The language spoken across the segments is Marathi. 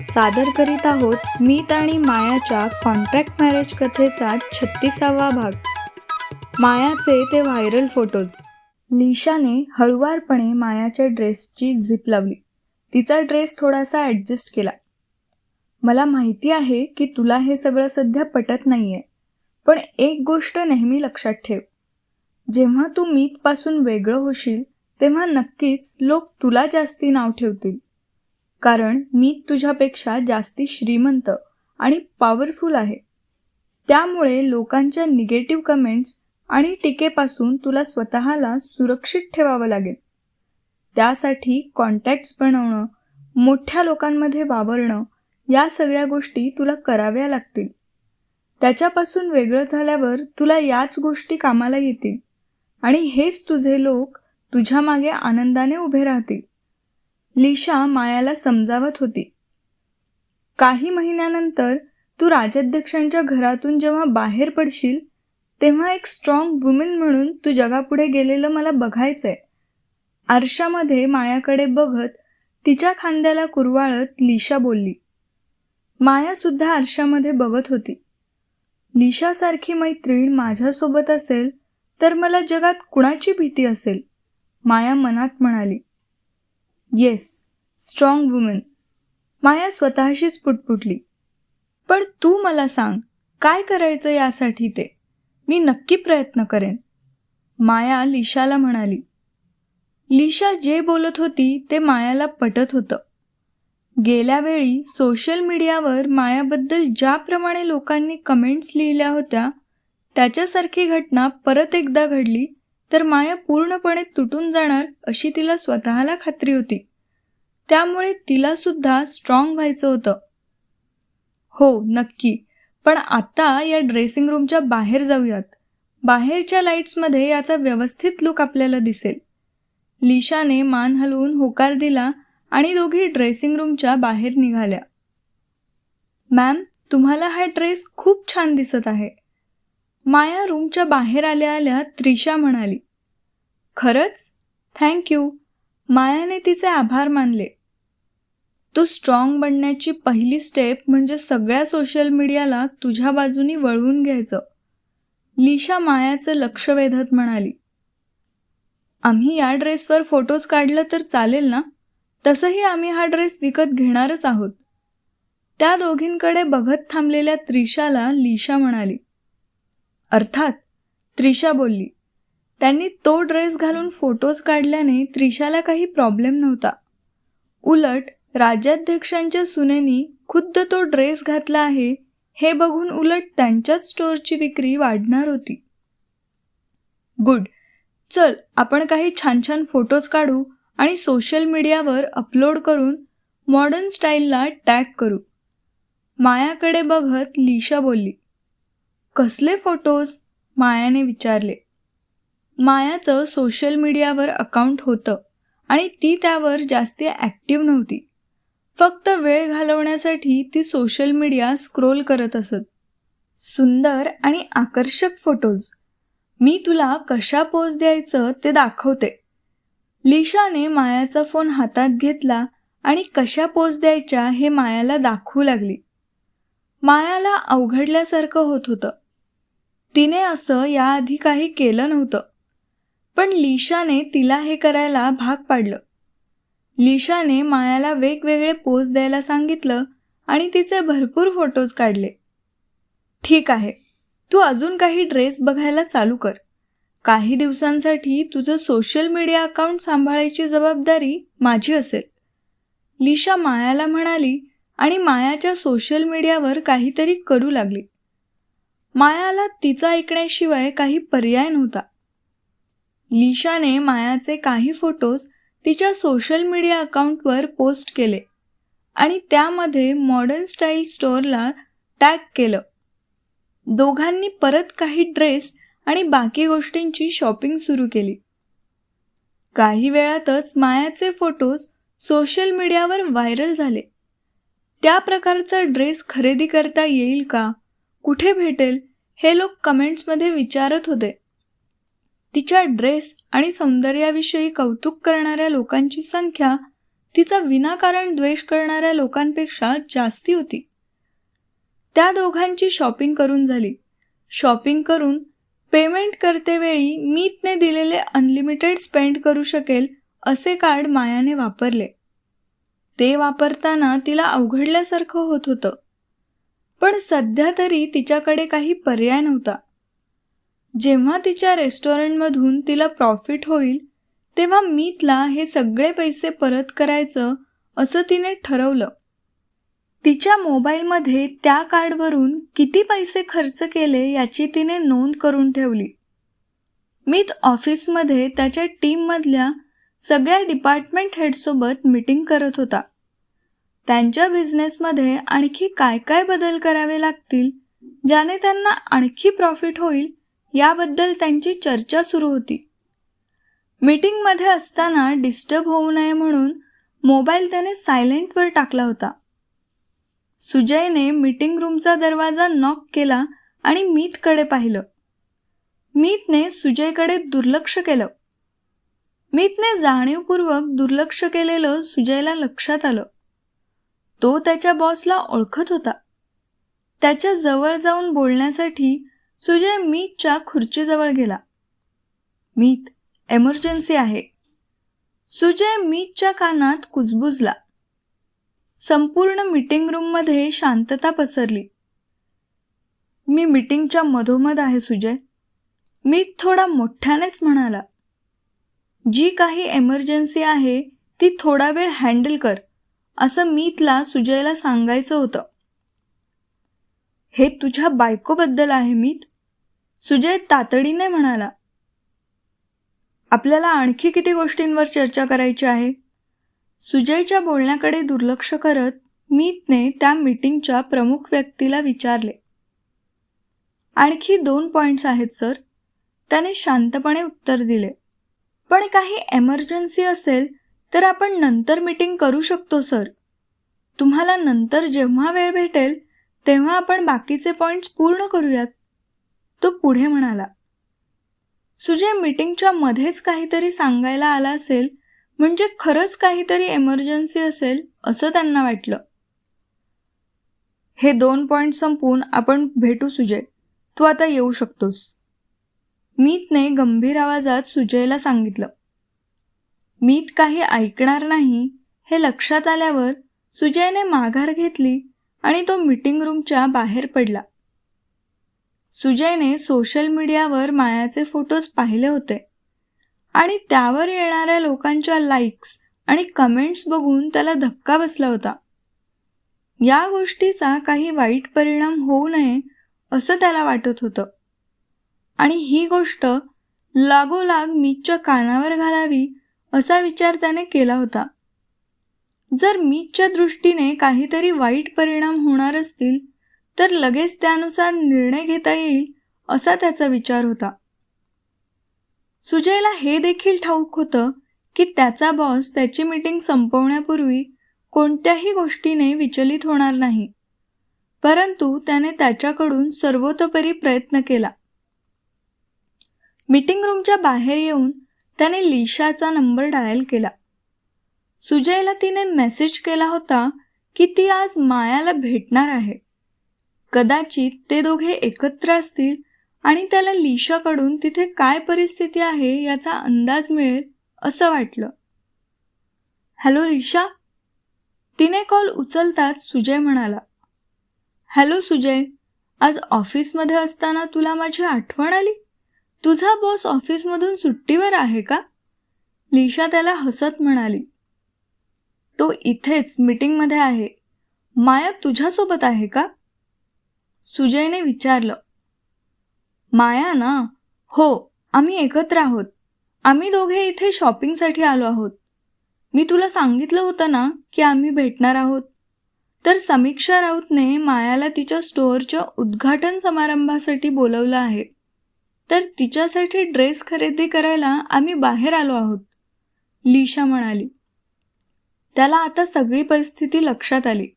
सादर करीत आहोत मीत आणि मायाच्या कॉन्ट्रॅक्ट मॅरेज कथेचा छत्तीसावा भाग. मायाचे ते व्हायरल फोटोज. लिशाने हळुवारपणे मायाच्या ड्रेसची झिप लावली. तिचा ड्रेस थोडासा ॲडजस्ट केला. मला माहिती आहे की तुला हे सगळं सध्या पटत नाही आहे पण एक गोष्ट नेहमी लक्षात ठेव. जेव्हा तू मीतपासून वेगळं होशील तेव्हा नक्कीच लोक तुला जास्ती नाव ठेवतील. कारण मी तुझ्यापेक्षा जास्ती श्रीमंत आणि पॉवरफुल आहे. त्यामुळे लोकांच्या निगेटिव्ह कमेंट्स आणि टीकेपासून तुला स्वतःला सुरक्षित ठेवावं लागेल. त्यासाठी कॉन्टॅक्ट्स बनवणं मोठ्या लोकांमध्ये वावरणं या सगळ्या गोष्टी तुला कराव्या लागतील. त्याच्यापासून वेगळं झाल्यावर तुला याच गोष्टी कामाला येतील आणि हेच तुझे लोक तुझ्या मागे आनंदाने उभे राहतील. लिशा मायाला समजावत होती. काही महिन्यानंतर तू राजाध्यक्षांच्या घरातून जेव्हा बाहेर पडशील तेव्हा एक स्ट्रॉंग वुमेन म्हणून तू जगापुढे गेलेलं मला बघायचंय. आरशामध्ये मायाकडे बघत तिच्या खांद्याला कुरवाळत लिशा बोलली. मायासुद्धा आरशामध्ये बघत होती. लिशासारखी मैत्रीण माझ्यासोबत असेल तर मला जगात कुणाची भीती असेल? माया मनात म्हणाली. येस स्ट्रॉंग वुमन माया स्वतःशीच पुटपुटली. पण तू मला सांग काय करायचं यासाठी ते? मी नक्की प्रयत्न करेन. माया लिशाला म्हणाली. लिशा जे बोलत होती ते मायाला पटत होतं. गेल्या वेळी सोशल मीडियावर मायाबद्दल ज्याप्रमाणे लोकांनी कमेंट्स लिहिल्या होत्या त्याच्यासारखी घटना परत एकदा घडली तर माया पूर्णपणे तुटून जाणार अशी तिला स्वतःला खात्री होती. त्यामुळे तिला सुद्धा स्ट्रॉंग व्हायचं होतं. हो नक्की. पण आता या ड्रेसिंग रूमच्या बाहेर जाऊयात. बाहेरच्या लाईट्समध्ये याचा व्यवस्थित लुक आपल्याला दिसेल. लिशाने मान हलवून होकार दिला आणि दोघी ड्रेसिंग रूमच्या बाहेर निघाल्या. मॅम तुम्हाला हा ड्रेस खूप छान दिसत आहे. माया रूमच्या बाहेर आल्या आल्या त्रिशा म्हणाली. खरंच? थँक्यू मायाने तिचे आभार मानले. तू स्ट्रॉंग बनण्याची पहिली स्टेप म्हणजे सगळ्या सोशल मीडियाला तुझ्या बाजूनी वळवून घ्यायचं. लिशा मायाचं लक्ष वेधत म्हणाली आम्ही या ड्रेसवर फोटोज काढलं तर चालेल ना? तसंही आम्ही हा ड्रेस विकत घेणारच आहोत. त्या दोघींकडे बघत थांबलेल्या त्रिशाला लिशा म्हणाली अर्थात त्रिशा बोलली त्यांनी तो ड्रेस घालून फोटोज काढल्याने त्रिशाला काही प्रॉब्लेम नव्हता. उलट राज्याध्यक्षांच्या सुनेनी खुद्द तो ड्रेस घातला आहे हे बघून उलट त्यांच्याच स्टोअरची विक्री वाढणार होती. गुड. चल आपण काही छान छान फोटोज काढू आणि सोशल मीडियावर अपलोड करून मॉडर्न स्टाईलला टॅग करू. मायाकडे बघत लिशा बोलली. कसले फोटोज? मायाने विचारले. मायाचं सोशल मीडियावर अकाउंट होतं आणि ती त्यावर जास्ती ॲक्टिव्ह नव्हती. फक्त वेळ घालवण्यासाठी ती सोशल मीडिया स्क्रोल करत असत. सुंदर आणि आकर्षक फोटोज मी तुला कशा पोज द्यायचं ते दाखवते. लिशाने मायाचा फोन हातात घेतला आणि कशा पोज द्यायच्या हे मायाला दाखवू लागली. मायाला अवघडल्यासारखं होत होतं. तिने असं याआधी काही केलं नव्हतं. पण लिशाने तिला हे करायला भाग पाडलं. लिशाने मायाला वेगवेगळे पोज द्यायला सांगितलं आणि तिचे भरपूर फोटोज काढले. ठीक आहे तू अजून काही ड्रेस बघायला चालू कर. काही दिवसांसाठी तुझं सोशल मीडिया अकाउंट सांभाळायची जबाबदारी माझी असेल. लिशा मायाला म्हणाली आणि मायाच्या सोशल मीडियावर काहीतरी करू लागली. मायाला तिचा ऐकण्याशिवाय काही पर्याय नव्हता. लिशाने मायाचे काही फोटोज तिच्या सोशल मीडिया अकाउंटवर पोस्ट केले आणि त्यामध्ये मॉडर्न स्टाईल स्टोअरला टॅग केलं. दोघांनी परत काही ड्रेस आणि बाकी गोष्टींची शॉपिंग सुरू केली. काही वेळातच मायाचे फोटोज सोशल मीडियावर व्हायरल झाले. त्या प्रकारचा ड्रेस खरेदी करता येईल का? कुठे भेटेल? हे लोक कमेंट्समध्ये विचारत होते. तिच्या ड्रेस आणि सौंदर्याविषयी कौतुक करणाऱ्या लोकांची संख्या तिचा विनाकारण द्वेष करणाऱ्या लोकांपेक्षा जास्ती होती. त्या दोघांची शॉपिंग करून झाली. शॉपिंग करून पेमेंट करतेवेळी मीतने दिलेले अनलिमिटेड स्पेंड करू शकेल असे कार्ड मायाने वापरले. ते वापरताना तिला अवघडल्यासारखं होत होतं. पण सध्या तरी तिच्याकडे काही पर्याय नव्हता. जेव्हा तिच्या रेस्टॉरंटमधून तिला प्रॉफिट होईल तेव्हा मीतला हे सगळे पैसे परत करायचं असं तिने ठरवलं. तिच्या मोबाईलमध्ये त्या कार्डवरून किती पैसे खर्च केले याची तिने नोंद करून ठेवली. मीत ऑफिसमध्ये त्याच्या टीममधल्या सगळ्या डिपार्टमेंट हेडसोबत मीटिंग करत होता. त्यांच्या बिझनेसमध्ये आणखी काय काय बदल करावे लागतील ज्याने त्यांना आणखी प्रॉफिट होईल याबद्दल त्यांची चर्चा सुरू होती. मीटिंगमध्ये असताना डिस्टर्ब होऊ नये म्हणून मोबाईल त्याने सायलेंटवर टाकला होता. सुजयने मीटिंग रूमचा दरवाजा नॉक केला आणि मीतकडे पाहिलं. मीतने सुजयकडे दुर्लक्ष केलं. मीतने जाणीवपूर्वक दुर्लक्ष केलेलं सुजयला लक्षात आलं. तो त्याच्या बॉसला ओळखत होता. त्याच्याजवळ जाऊन बोलण्यासाठी सुजय मीतच्या खुर्चीजवळ गेला. मीत एमर्जन्सी आहे. सुजय मीतच्या कानात कुजबुजला. संपूर्ण मीटिंग रूममध्ये शांतता पसरली. मी मीटिंगच्या मधोमध आहे सुजय. मी थोडा मोठ्यानेच म्हणाला जी काही एमर्जन्सी आहे ती थोडा वेळ हँडल कर असं मीतला सुजयला सांगायचं होतं. हे तुझ्या बायकोबद्दल आहे मीत. सुजय तातडीने म्हणाला आपल्याला आणखी किती गोष्टींवर चर्चा करायची आहे? सुजयच्या बोलण्याकडे दुर्लक्ष करत मीतने त्या मीटिंगच्या प्रमुख व्यक्तीला विचारले आणखी दोन पॉइंट्स आहेत सर. त्याने शांतपणे उत्तर दिले पण काही एमर्जन्सी असेल तर आपण नंतर मीटिंग करू शकतो सर. तुम्हाला नंतर जेव्हा वेळ भेटेल तेव्हा आपण बाकीचे पॉइंट्स पूर्ण करूयात. तो पुढे म्हणाला सुजय मीटिंगच्या मध्येच काहीतरी सांगायला आला असेल म्हणजे खरंच काहीतरी एमर्जन्सी असेल असं त्यांना वाटलं. हे दोन पॉईंट संपवून आपण भेटू सुजय तू आता येऊ शकतोस. मीतने गंभीर आवाजात सुजयला सांगितलं मीत काही ऐकणार नाही हे लक्षात आल्यावर सुजयने माघार घेतली आणि तो मीटिंग रूमच्या बाहेर पडला. सुजयने सोशल मीडियावर मायाचे फोटोज पाहिले होते. आणि त्यावर येणाऱ्या लोकांच्या लाईक्स आणि कमेंट्स बघून त्याला धक्का बसला होता. या गोष्टीचा काही वाईट परिणाम होऊ नये असं त्याला वाटत होतं. आणि ही गोष्ट लागोलाग मीतच्या कानावर घालावी असा विचार त्याने केला होता. जर मीतच्या दृष्टीने काहीतरी वाईट परिणाम होणार असतील तर लगेच त्यानुसार निर्णय घेता येईल असा त्याचा विचार होता. सुजयला हे देखील ठाऊक होतं की त्याचा बॉस त्याची मीटिंग संपवण्यापूर्वी कोणत्याही गोष्टीने विचलित होणार नाही. परंतु त्याने त्याच्याकडून सर्वतोपरी प्रयत्न केला. मीटिंग रूमच्या बाहेर येऊन त्याने लिशाचा नंबर डायल केला. सुजयला तिने मेसेज केला होता की ती आज मायाला भेटणार आहे. कदाचित ते दोघे एकत्र असतील आणि त्याला लिशाकडून तिथे काय परिस्थिती आहे याचा अंदाज मिळेल असं वाटलं. हॅलो लिशा. तिने कॉल उचलताच सुजय म्हणाला. हॅलो सुजय आज ऑफिसमध्ये असताना तुला माझी आठवण आली? तुझा बॉस ऑफिसमधून सुट्टीवर आहे का? लिशा त्याला हसत म्हणाली. तो इथेच मीटिंगमध्ये आहे. माया तुझ्यासोबत आहे का? सुजयने विचारलं माया ना हो आम्ही एकत्र आहोत. आम्ही दोघे इथे शॉपिंगसाठी आलो आहोत. मी तुला सांगितलं होतं ना की आम्ही भेटणार आहोत. तर समीक्षा राऊतने मायाला तिच्या स्टोअरच्या उद्घाटन समारंभासाठी बोलवलं आहे. तर तिच्यासाठी ड्रेस खरेदी करायला आम्ही बाहेर आलो आहोत. लिशा म्हणाली. त्याला आता सगळी परिस्थिती लक्षात आली.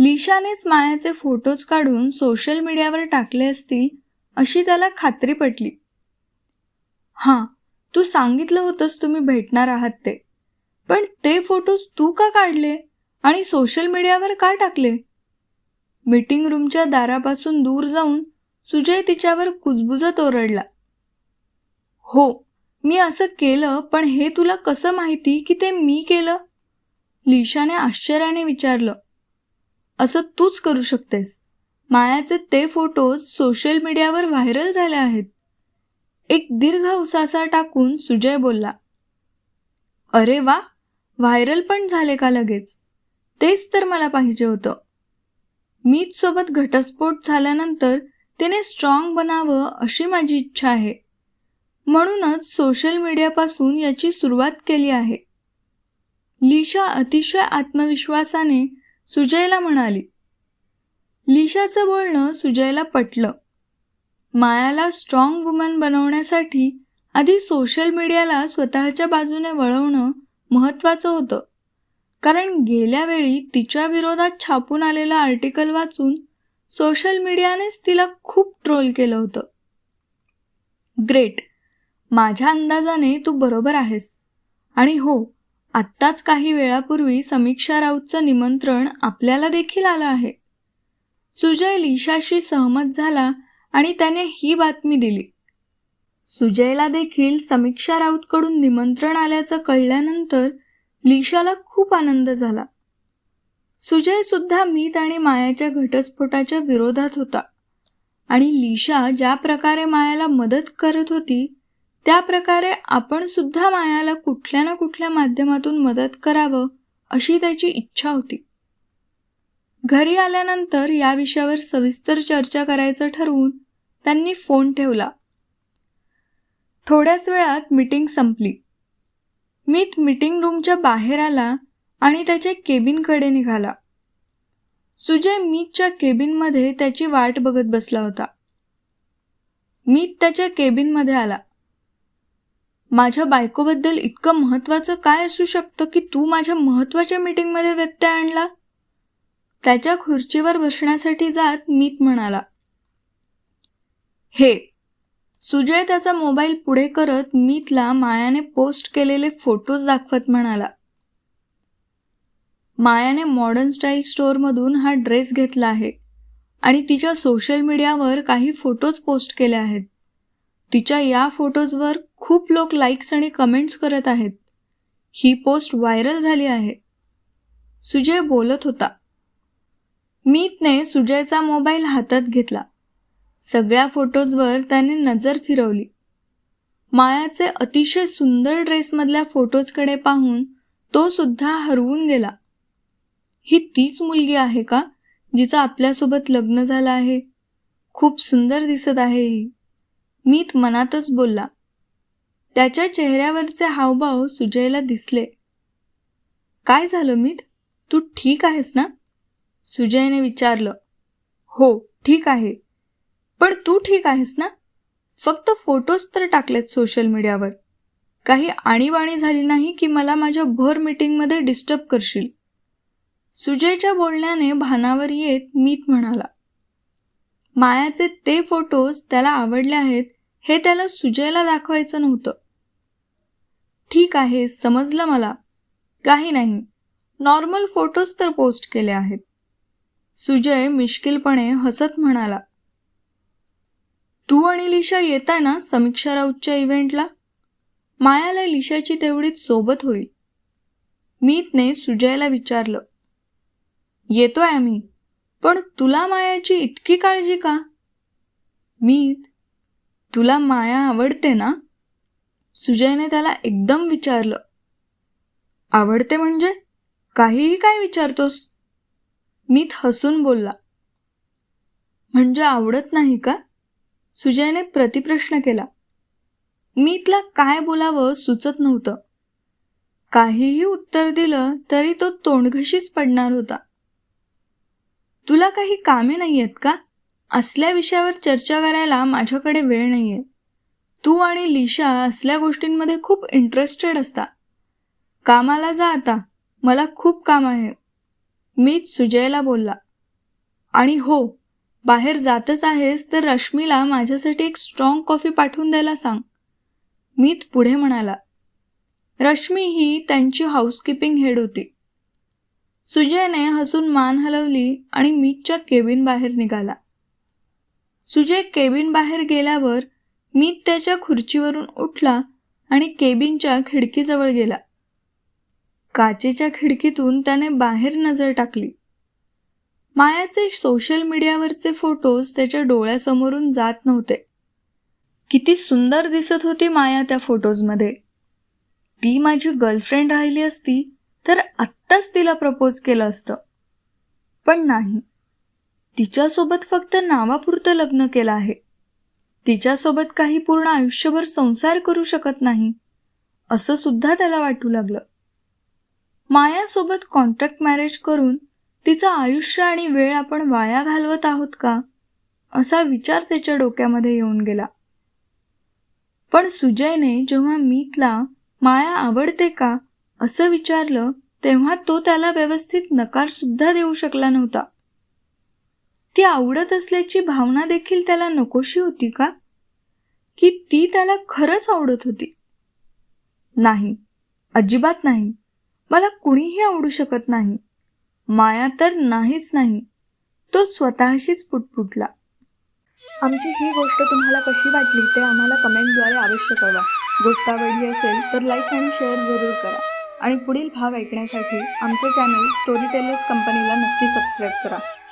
लिशानेच मायाचे फोटोज काढून सोशल मीडियावर टाकले असतील अशी त्याला खात्री पटली. हां तू सांगितलं होतंस तुम्ही भेटणार आहात ते. पण ते फोटोज तू का काढले? आणि सोशल मीडियावर का टाकले? मीटिंग रूमच्या दारापासून दूर जाऊन सुजय तिच्यावर कुजबुजत ओरडला. हो मी असं केलं पण हे तुला कसं माहिती की ते मी केलं? लिशाने आश्चर्याने विचारलं. असं तूच करू शकतेस. मायाचे ते फोटोज सोशल मीडियावर व्हायरल झाले आहेत. एक दीर्घ उसासा टाकून सुजय बोलला अरे वा व्हायरल पण झाले का लगेच? तेच तर मला पाहिजे होतं. मीच सोबत घटस्फोट झाल्यानंतर तिने स्ट्रॉंग बनावं अशी माझी इच्छा आहे. म्हणूनच सोशल मीडियापासून याची सुरुवात केली आहे. लिशा अतिशय आत्मविश्वासाने सुजयला म्हणाली. लिशाचं बोलणं सुजयला पटलं. मायाला स्ट्रॉंग वुमन बनवण्यासाठी आधी सोशल मीडियाला स्वतःच्या बाजूने वळवणं महत्त्वाचं होतं. कारण गेल्या वेळी तिच्या विरोधात छापून आलेलं आर्टिकल वाचून सोशल मीडियानेच तिला खूप ट्रोल केलं होतं. ग्रेट माझ्या अंदाजाने तू बरोबर आहेस. आणि हो आत्ताच काही वेळापूर्वी समीक्षा राऊतचं निमंत्रण आपल्याला देखील आलं आहे. सुजय लिशाशी सहमत झाला आणि त्याने ही बातमी दिली. सुजयला देखील समीक्षा राऊतकडून निमंत्रण आल्याचं कळल्यानंतर लिशाला खूप आनंद झाला. सुजय सुद्धा मीत आणि मायाच्या घटस्फोटाच्या विरोधात होता आणि लिशा ज्या प्रकारे मायाला मदत करत होती त्या प्रकारे आपण सुद्धा मायाला कुठल्या ना कुठल्या माध्यमातून मदत करावं अशी त्याची इच्छा होती. घरी आल्यानंतर या विषयावर सविस्तर चर्चा करायचं ठरवून त्यांनी फोन ठेवला. थोड्याच वेळात मीटिंग संपली. मीत मीटिंग रूमच्या बाहेर आला आणि त्याच्या केबिनकडे निघाला. सुजय मीतच्या केबिनमध्ये त्याची वाट बघत बसला होता. मीत त्याच्या केबिनमध्ये आला. माझ्या बायकोबद्दल इतकं महत्त्वाचं काय असू शकतं की तू माझ्या महत्त्वाच्या मीटिंगमध्ये व्यत्यय आणला? त्याच्या खुर्चीवर बसण्यासाठी जात मीत म्हणाला. हे सुजय त्याचा मोबाईल पुढे करत मीतला मायाने पोस्ट केलेले फोटोज दाखवत म्हणाला. मायाने मॉडर्न स्टाईल स्टोअरमधून हा ड्रेस घेतला आहे आणि तिच्या सोशल मीडियावर काही फोटोज पोस्ट केले आहेत. तिच्या या फोटोजवर खूप लोक लाईक्स आणि कमेंट्स करत आहेत. ही पोस्ट व्हायरल झाली आहे. सुजय बोलत होता. मीतने सुजयचा मोबाईल हातात घेतला. सगळ्या फोटोजवर त्याने नजर फिरवली. मायाचे अतिशय सुंदर ड्रेसमधल्या फोटोजकडे पाहून तो सुद्धा हरवून गेला. ही तीच मुलगी आहे का जिचं आपल्यासोबत लग्न झालं आहे? खूप सुंदर दिसत आहे ही. मीत मनातच बोलला. त्याच्या चेहऱ्यावरचे हावभाव सुजयला दिसले. काय झालं मीत? तू ठीक आहेस ना? सुजयने विचारलं. हो ठीक आहे. पण तू ठीक आहेस ना? फक्त फोटोज तर टाकलेत सोशल मीडियावर. काही आणीबाणी झाली नाही की मला माझ्या भर मीटिंगमध्ये डिस्टर्ब करशील. सुजयच्या बोलण्याने भानावर येत मीत म्हणाला. मायाचे ते फोटोज त्याला आवडले आहेत हे त्याला सुजयला दाखवायचं नव्हतं. ठीक आहे समजलं मला. काही नाही. नॉर्मल फोटोज तर पोस्ट केले आहेत. सुजय मिश्किलपणे हसत म्हणाला. तू आणि लिशा येताय ना समीक्षा राऊतच्या इव्हेंटला? मायाला लिशाची तेवढीच सोबत होईल. मीतने सुजयला विचारलं. येतोय आम्ही पण तुला मायाची इतकी काळजी का? मीत तुला माया आवडते ना? सुजयने त्याला एकदम विचारलं. आवडते म्हणजे? काहीही काय विचारतोस? मीत हसून बोलला. म्हणजे आवडत नाही का? सुजयने प्रतिप्रश्न केला. मीतला काय बोलावं सुचत नव्हतं. काहीही उत्तर दिलं तरी तो तोंडघशीच पडणार होता. तुला काही कामे नाही आहेत का? असल्या विषयावर चर्चा करायला माझ्याकडे वेळ नाही आहे तू आणि लिशा असल्या गोष्टींमध्ये खूप इंटरेस्टेड असता. कामाला जा आता. मला खूप काम आहे. मीच सुजयला बोलला. आणि हो बाहेर जातच आहेस तर रश्मीला माझ्यासाठी एक स्ट्रॉंग कॉफी पाठवून द्यायला सांग. मीत पुढे म्हणाला. रश्मी ही त्यांची हाऊसकीपिंग हेड होती. सुजयने हसून मान हलवली आणि मीतच्या केबिन बाहेर निघाला. सुजय केबिन बाहेर गेल्यावर मी त्याच्या खुर्चीवरून उठला आणि केबिनच्या खिडकीजवळ गेला. काचेच्या खिडकीतून त्याने बाहेर नजर टाकली. मायाचे सोशल मीडियावरचे फोटोज त्याच्या डोळ्यासमोरून जात नव्हते. किती सुंदर दिसत होती माया त्या फोटोजमध्ये. ती माझी गर्लफ्रेंड राहिली असती तर आत्ताच तिला प्रपोज केलं असतं. पण नाही. तिच्यासोबत फक्त नावापुरतं लग्न केलं आहे. तिच्यासोबत काही पूर्ण आयुष्यभर संसार करू शकत नाही असं सुद्धा त्याला वाटू लागलं. मायासोबत कॉन्ट्रॅक्ट मॅरेज करून तिचं आयुष्य आणि वेळ आपण वाया घालवत आहोत का असा विचार त्याच्या डोक्यामध्ये येऊन गेला. पण सुजयने जेव्हा मीतला माया आवडते का असं विचारलं तेव्हा तो त्याला व्यवस्थित नकार सुद्धा देऊ शकला नव्हता. ती आवडत असल्याची भावना देखील त्याला नकोशी होती का? की ती त्याला खरंच आवडत होती? नाही अजिबात नाही. मला कुणीही आवडू शकत नाही. माया तर नाहीच नाही. तो स्वतःशीच पुटपुटला. आमची ही गोष्ट तुम्हाला कशी वाटली ते आम्हाला कमेंटद्वारे अवश्य कळवा. गोष्ट आवडली असेल तर लाईक आणि शेअर जरूर करा. आणि पुढील भाग ऐकण्यासाठी आमचं चॅनल स्टोरी टेलर्स कंपनीला नक्की सबस्क्राईब करा.